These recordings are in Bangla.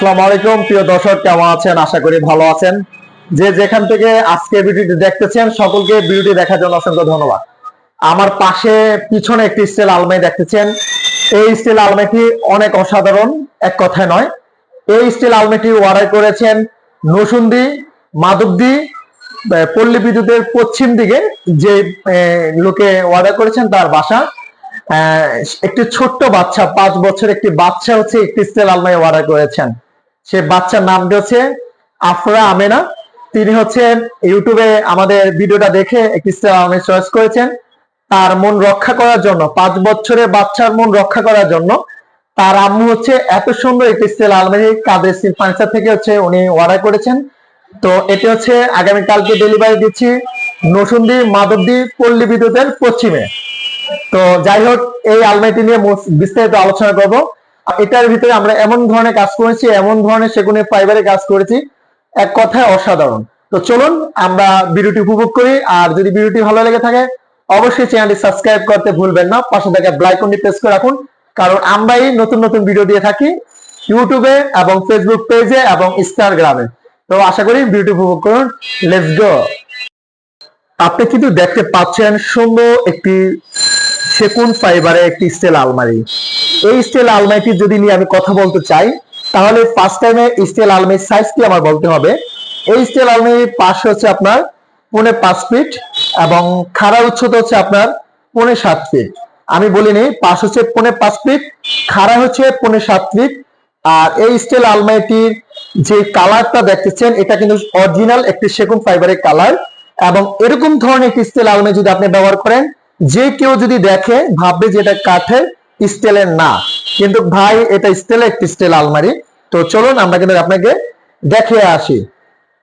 আসসালামু আলাইকুম। প্রিয় দর্শক, কেমন আছেন? আশা করি ভালো আছেন। যে যেখান থেকে আজকে ভিডিওটি দেখতেছেন, সকলকে ভিডিওটি দেখার জন্য অসংখ্য ধন্যবাদ। আমার পাশে পিছনে একটি স্টিল আলমারি দেখতেছেন। এই স্টিল আলমারিটি অনেক অসাধারণ, এক কথায় নয়। এই স্টিল আলমারিটি অর্ডার করেছেন নসুন্দি, মাধবদি পল্লী বিদ্যুতের পশ্চিম দিকে যে লোকে অর্ডার করেছেন তার বাসা। একটি ছোট্ট বাচ্চা, পাঁচ বছর একটি বাচ্চা হচ্ছে একটি স্টিল আলমারি অর্ডার করেছেন। সে বাচ্চার নাম হচ্ছে আফরা আমেনা। তিনি হচ্ছেন ইউটিউবে আমাদের ভিডিওটা দেখে একটি চয়েস করেছেন। তার মন রক্ষা করার জন্য, পাঁচ বছরের বাচ্চার মন রক্ষা করার জন্য তার আম্মু হচ্ছে এত সুন্দর একটি আলমারি, কাদের স্টিল ফার্নিচার থেকে হচ্ছে উনি অর্ডার করেছেন। তো এটি হচ্ছে আগামীকালকে ডেলিভারি দিচ্ছি নসুন্দি মাধবদি, পল্লী বিদ্যুতের পশ্চিমে। তো যাই হোক, এই আলমারিটি নিয়ে বিস্তারিত আলোচনা করব। এটার ভিতরে আমরা এমন ধরনের কাজ করেছি, এমন ধরনের সেগুনের ফাইবারে কাজ করেছি। এক কথায় অসাধারণ। তো চলুন, আমরা ভিডিওটি উপভোগ করি। আর যদি ভিডিওটি ভালো লেগে থাকে, অবশ্যই চ্যানেলটি সাবস্ক্রাইব করতে ভুলবেন না। পাশে থাকা ব্লাইকনটি প্রেস করে রাখুন। কারণ আমরা এই নতুন নতুন ভিডিও দিয়ে থাকি ইউটিউবে এবং ফেসবুক পেজে এবং ইনস্টাগ্রামে তো আশা করি ভিডিওটি উপভোগ করুন। লেটস গো আপনি কিন্তু দেখতে পাচ্ছেন সুন্দর একটি সেকুন ফাইবারের একটি স্টেল আলমারি। এই স্টিল আলমারিটি যদি নিয়ে আমি কথা বলতে চাই, তাহলে ফার্স্ট টাইমে স্টিল আলমারির সাইজ কি আমার বলতে হবে? এই স্টিল আলমারির পাশ হচ্ছে আপনার পৌনে পাঁচ ফিট এবং খাড়া উচ্চতা হচ্ছে আপনার পৌনে সাত ফিট আমি বলিনি, পাশ হচ্ছে পৌনে পাঁচ ফিট খাড়া হচ্ছে পৌনে সাত ফিট আর এই স্টিল আলমারিটির যে কালারটা দেখতেছেন, এটা কিন্তু অরিজিনাল একটি সেগুন ফাইবারের কালার এবং এরকম ধরনের একটি স্টিল আলমারি যদি আপনি ব্যবহার করেন, যে কেউ যদি দেখে, ভাববে যে এটা কাঠের স্টিলের না। কিন্তু ভাই, এটা স্টিলের একটি স্টিল আলমারি। তো চলুন আমরা কিন্তু আপনাকে দেখে আসি।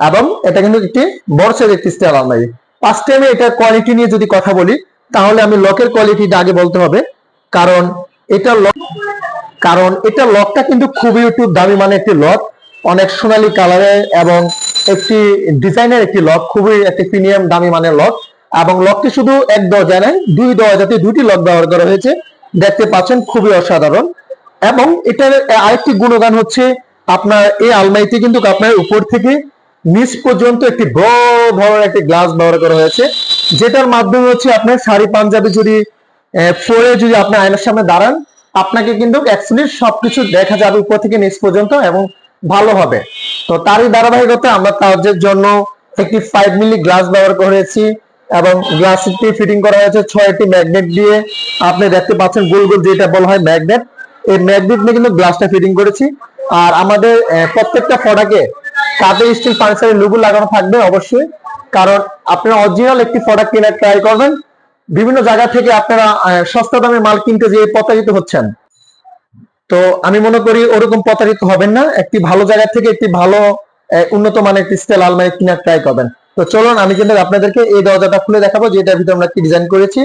এবং এটা কিন্তু একটি সাইজের একটি স্টিল আলমারি। ফার্স্ট টাইমে এটার কোয়ালিটি নিয়ে যদি কথা বলি, তাহলে আমি লকের কোয়ালিটিটা আগে বলতে হবে। কারণ এটা লক কারণ এটা লকটা কিন্তু খুবই একটু দামি মানে একটি লক অনেক সোনালী কালারের এবং একটি ডিজাইনের একটি লক খুবই একটি প্রিমিয়াম দামি মানের লক এবং লকটি শুধু এক দরজা নয়, দুই দরজাতে দুটি লক ব্যবহার করা হয়েছে। দেখতে পাচ্ছেন খুবই অসাধারণ। এবং এটার আরেকটি গুণগান হচ্ছে আপনার এই আলমারিতে কিন্তু আপনার উপর থেকে নিচ পর্যন্ত একটি বড় বড় একটি গ্লাস ব্যবহার করা হয়েছে, যেটার মাধ্যমে হচ্ছে আপনার শাড়ি, পাঞ্জাবি যদি পরে যদি আপনার আয়নার সামনে দাঁড়ান, আপনাকে কিন্তু অ্যাকচুয়ালি সবকিছু দেখা যাবে উপর থেকে নিচ পর্যন্ত এবং ভালো হবে। তো তারই ধারাবাহিকতা আমরা তাদের জন্য একটি ফাইভ মিলি গ্লাস ব্যবহার করেছি। এবং গ্লাসটি ফিটিং করা হয়েছে ছয়টি ম্যাগনেট দিয়ে। আপনি দেখতে পাচ্ছেন গোল গোল যেটা বলা হয় ম্যাগনেট এই ম্যাগনেট নিয়ে কিন্তু গ্লাসটা ফিটিং করেছি। আর আমাদের প্রত্যেকটা প্রোডাক্টে কাঠের স্টিল ফার্নিচারের লুগো লাগানো থাকবে অবশ্যই। কারণ আপনারা অরিজিনাল একটি প্রোডাক্ট কেনার ট্রাই করবেন। বিভিন্ন জায়গা থেকে আপনারা সস্তা দামে মাল কিনতে যেয়ে প্রতারিত হচ্ছেন। তো আমি মনে করি ওরকম প্রতারিত হবেন না। একটি ভালো জায়গা থেকে একটি ভালো উন্নত মানের একটি স্টাইল আলমারি কেনার ট্রাই করবেন। তো চলুন, আমি কিন্তু আপনাদেরকে এই দরজাটা খুলে দেখাবো যে এটার ভিতরে আমরা কি ডিজাইন করেছি।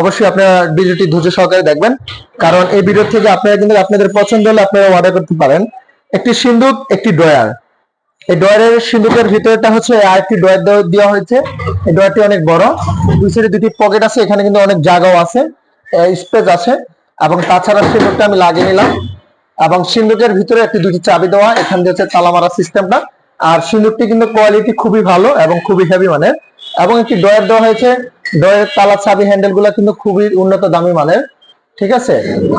অবশ্যই আপনারা ভিডিওটি ধৈর্য সহকারে দেখবেন, কারণ এই ভিডিও থেকে আপনারা কিন্তু আপনাদের পছন্দ হলে আপনারা অর্ডার করতে পারেন। একটি সিন্দুক, একটি ড্রয়ার। এই ডয়ারের সিন্ধুকের ভিতরটা হচ্ছে আর একটি ডয়ার দেওয়া হয়েছে। এই ডয়ারটি অনেক বড়। দুই সাইডে দুটি পকেট আছে, এখানে কিন্তু অনেক জায়গাও আছে স্পেস আছে। এবং তাছাড়া সিন্ধুকটা আমি লাগিয়ে নিলাম। এবং সিন্ধুকের ভিতরে একটি দুটি চাবি দেওয়া, এখান দিয়ে হচ্ছে তালা মারা সিস্টেমটা আর সিন্ধুকটি কিন্তু কোয়ালিটি খুবই ভালো এবং খুবই হেভি মানের। এবং একটি ডয়ার দেওয়া হয়েছে। ডয়ের তালা চাবি হ্যান্ডেলগুলা কিন্তু খুবই উন্নত দামি মানের। ঠিক আছে?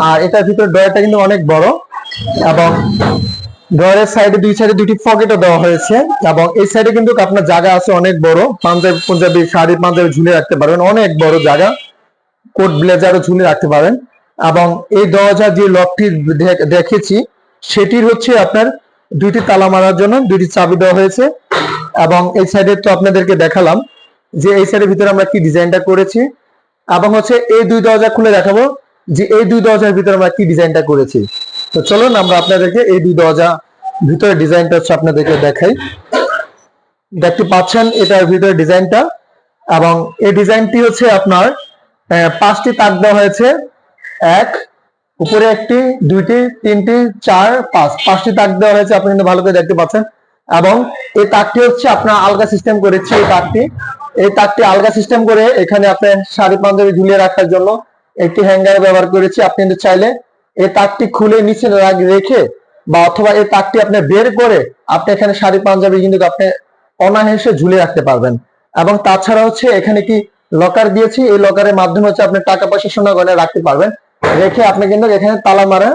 আর এটার ভিতরে ডয়ারটা কিন্তু অনেক বড়। এবং ড্রয়ারের সাইডে দুই সাইডে দুটি পকেটও দেওয়া হয়েছে। এবং এই সাইডে কিন্তু আপনার জায়গা আছে অনেক বড়। পাঞ্জাবি পাঞ্জাবি শাড়ি, পাঞ্জাবি ঝুলে রাখতে পারবেন। অনেক বড় জায়গা। কোট, ব্লেজারও ঝুলে রাখতে পারেন এবং এই দরজা যে লকটি দেখেছি, সেটির হচ্ছে আপনার দুইটি তালা মারার জন্য দুইটি চাবি দেওয়া হয়েছে। এবং এই সাইডে তো আপনাদেরকে দেখালাম যে এই সাইডের ভিতরে আমরা কি ডিজাইনটা করেছি। এবং হচ্ছে এই দুই দরজা খুলে দেখাবো যে এই দুই দরজার ভিতরে আমরা কি ডিজাইনটা করেছি। তো চলুন আমরা আপনাদেরকে এই দুই দরজা ভিতরে ডিজাইনটা হচ্ছে আপনাদেরকে দেখাই। দেখতে পাচ্ছেন এটার ভিতরে ডিজাইনটা। এবং এই ডিজাইনটি হচ্ছে আপনার পাঁচটি তাক দেওয়া হয়েছে। এক উপরে একটি, দুইটি, তিনটি, চার, পাঁচ। পাঁচটি তাক দেওয়া হয়েছে, আপনি কিন্তু ভালো করে দেখতে পাচ্ছেন। এবং এই তাকটি হচ্ছে আপনার আলগা সিস্টেম করেছি এই তাকটি। এই তাকটি আলগা সিস্টেম করে এখানে আপনি শাড়ি পাঞ্জাবি ঝুলিয়ে রাখার জন্য একটি হ্যাঙ্গার ব্যবহার করেছি, আপনি কিন্তু চাইলে এই তাকটি খুলে নিচে রাখ- বা অথবা এই তাকটি আপনি বের করে আপনি এখানে শাড়ি পাঞ্জাবি কিন্তু আপনি অনায়াসে ঝুলিয়ে রাখতে পারবেন। এবং তাছাড়া হচ্ছে এখানে কি লকার দিয়েছি, এই লকারের মাধ্যমে হচ্ছে আপনি টাকা পয়সা সোনা গয়না রাখতে পারবেন। রেখে আপনি কিন্তু এখানে তালা মারা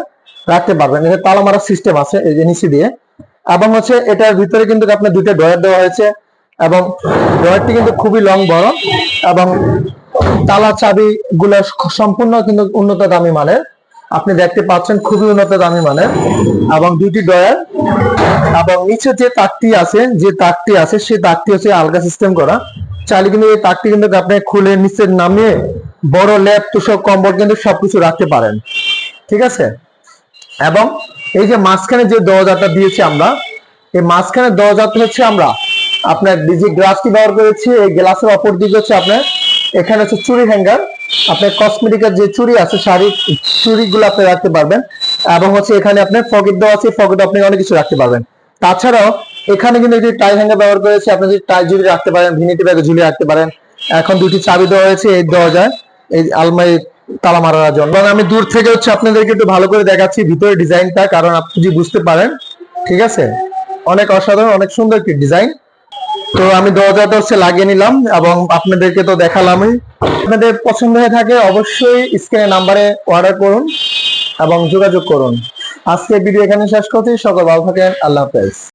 রাখতে পারবেন। এখানে তালা মারার সিস্টেম আছে, এই যে নিচে দিয়ে। এবং হচ্ছে এটার ভিতরে কিন্তু আপনার দুইটা ডয়ার দেওয়া হয়েছে এবং ডয়ারটি কিন্তু খুবই লং বড় এবং তালা চাবি গুলো সম্পূর্ণ কিন্তু উন্নত দামি মানের। আপনি দেখতে পাচ্ছেন খুবই উন্নত দামি মানের এবং দুইটি ডয়ার এবং নিচে যে তাকটি আছে, যে তাকটি আছে, সেই তাকটি হচ্ছে আলগা সিস্টেম করা। চাইলে কিন্তু এই তাকটি কিন্তু আপনি খুলে নিচে নামিয়ে বড় ল্যাপ তুষক, কম্বল কিন্তু সবকিছু রাখতে পারেন। ঠিক আছে? এবং এই যে মাঝখানে যে দরজাটা দিয়েছি আমরা, এই মাঝখানে দরজাটা হচ্ছে আমরা আপনার যে গ্লাসটি ব্যবহার করেছি, এই গ্লাসের অপর দিকে হচ্ছে আপনার, এখানে হচ্ছে চুরি হ্যাঙ্গার, আপনার কসমেটিকের যে চুরি আছে শাড়ি চুড়িগুলো আপনি রাখতে পারবেন, এবং হচ্ছে এখানে আপনার পকেট দেওয়া আছে পকেট আপনি অনেক কিছু রাখতে পারবেন। তাছাড়াও এখানে কিন্তু একটি টাই হ্যাঙ্গার ব্যবহার করেছি, আপনি যদি টাই ঝুলিয়ে রাখতে পারেন, ভিনিটি ব্যাগে ঝুলিয়ে রাখতে পারেন, এখন দুটি চাবি দেওয়া হয়েছে এই দরজায়। এই আলমারি তালা মারার জন্য আমি দূর থেকে হচ্ছে আপনাদেরকে একটু ভালো করে দেখাচ্ছি ভিতরে ডিজাইনটা, কারণ আপনি যদি বুঝতে পারেন, ঠিক আছে? অনেক অসাধারণ, অনেক সুন্দর একটি ডিজাইন। তো আমি দরজাটা হচ্ছে লাগিয়ে নিলাম এবং আপনাদেরকে তো দেখালামই। আপনাদের পছন্দ হয়ে থাকে অবশ্যই স্ক্রিনে নাম্বারে অর্ডার করুন এবং যোগাযোগ করুন। আজকে ভিডিও এখানে শেষ করছি। সকল ভালো থাকেন। আল্লাহ হাফেজ।